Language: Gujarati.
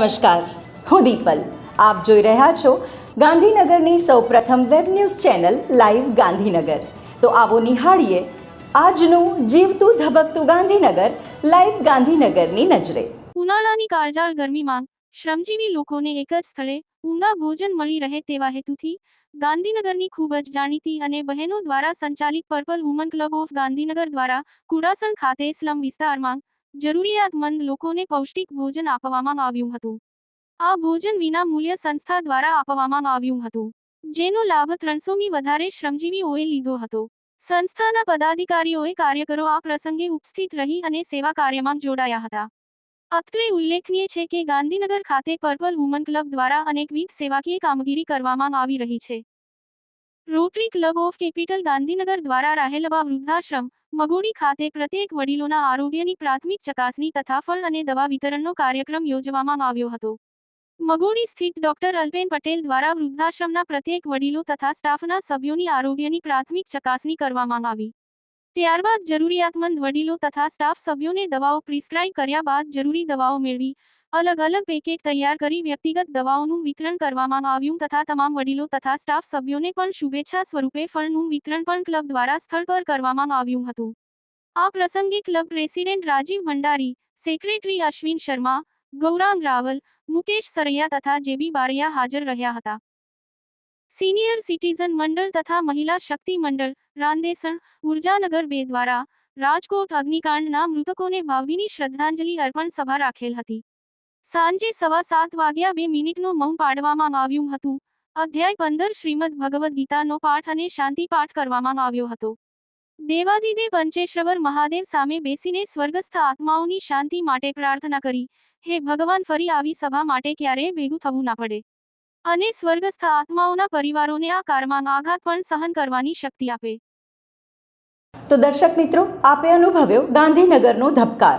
નમસ્કાર, હું દીપલ. આપ જોઈ રહ્યા છો ગાંધીનગરની સૌપ્રથમ web news channel live Gandhinagar. તો આવો નિહાળીએ આજનું જીવતું ધબકતું ગાંધીનગર, લાઈવ ગાંધીનગરની નજરે. ઉનાળાની કાળઝાળ ગરમીમાં શ્રમજીવી લોકોને એક જ સ્થળે ઊંડા ભોજન મળી રહે તેવા હેતુથી ગાંધીનગરની ખૂબ જ જાણીતી અને બહેનો દ્વારા સંચાલિત purple woman club of Gandhinagar દ્વારા કુડાસણ ખાતે સ્લમ વિસ્તારમાં જરૂરિયાતમંદ લોકોને પૌષ્ટિક ભોજન આપવામાં આવ્યું હતું. આ ભોજન વિના મૂલ્ય સંસ્થા દ્વારા આપવામાં આવ્યું હતું, જેનો લાભ ત્રણસોમી વધારે શ્રમજીવીઓએ લીધો હતો. સંસ્થાના પદાધિકારીઓએ કાર્યકરો આ પ્રસંગે ઉપસ્થિત રહી અને સેવા કાર્યમાં જોડાયા હતા. અત્રે ઉલ્લેખનીય છે કે ગાંધીનગર ખાતે પર્પલ વુમન ક્લબ દ્વારા અનેકવિધ સેવાકીય કામગીરી કરવામાં આવી રહી છે. Rotary club of capital Gandhinagar દ્વારા રાહેલવા વૃદ્ધાશ્રમ, મગોડી ખાતે પ્રત્યેક વડીલોના આરોગ્યની પ્રાથમિક ચકાસણી તથા ફળ અને દવા વિતરણનો કાર્યક્રમ યોજવામાં આવ્યો હતો. મગોડી સ્થિત ડોક્ટર અલ્પેન પટેલ દ્વારા વૃદ્ધાશ્રમના પ્રત્યેક વડીલો તથા સ્ટાફના સભ્યોની આરોગ્યની પ્રાથમિક ચકાસણી કરવામાં આવી. ત્યારબાદ જરૂરિયાતમંદ વડીલો તથા સ્ટાફ સભ્યોને દવાઓ પ્રિસ્ક્રાઇબ કર્યા બાદ જરૂરી દવાઓ મેળવી અલગ અલગ પેકેટ તૈયાર કરી વ્યક્તિગત દવાઓનું વિતરણ કરવામાં આવ્યું તથા તમામ વડીલો તથા સ્ટાફ સભ્યોને પણ શુભેચ્છા સ્વરૂપે ફળનું વિતરણ પણ ક્લબ દ્વારા સ્થળ પર કરવામાં આવ્યું હતું. આ પ્રસંગે club president Rajeev Bhandari, secretary Ashwin Sharma, Gaurang Raval, Mukesh Saraiya તથા જેબી બારૈયા હાજર રહ્યા હતા. સિનિયર સિટીઝન મંડળ તથા મહિલા શક્તિ મંડળ, રાંદેસણ, ઉર્જાનગર બે દ્વારા, રાજકોટ અગ્નિકાંડના મૃતકોને ભાવભીની શ્રદ્ધાંજલિ અર્પણ સભા રાખેલ હતી. સાંજે સવા સાત વાગ્યા બે મિનિટનું મૌન પાડવામાં આવ્યું હતું. અધ્યાય પંદર શ્રીમદ ભગવદ્ ગીતાનો પાઠ અને શાંતિ પાઠ કરવામાં આવ્યો હતો. દેવાદિદે પંચેશ્વર મહાદેવ સામે બેસીને સ્વર્ગસ્થ આત્માઓની શાંતિ માટે પ્રાર્થના કરી, હે ભગવાન, ફરી આવી સભા માટે ક્યારેય ભેગું થવું ના પડે. અને સ્વર્ગસ્થ આત્માઓના પરિવારોને આ કારમાં આઘાત પણ સહન કરવાની શક્તિ આપે. તો દર્શક મિત્રો, આપે અનુભવ્યો ગાંધીનગરનો ધબકાર.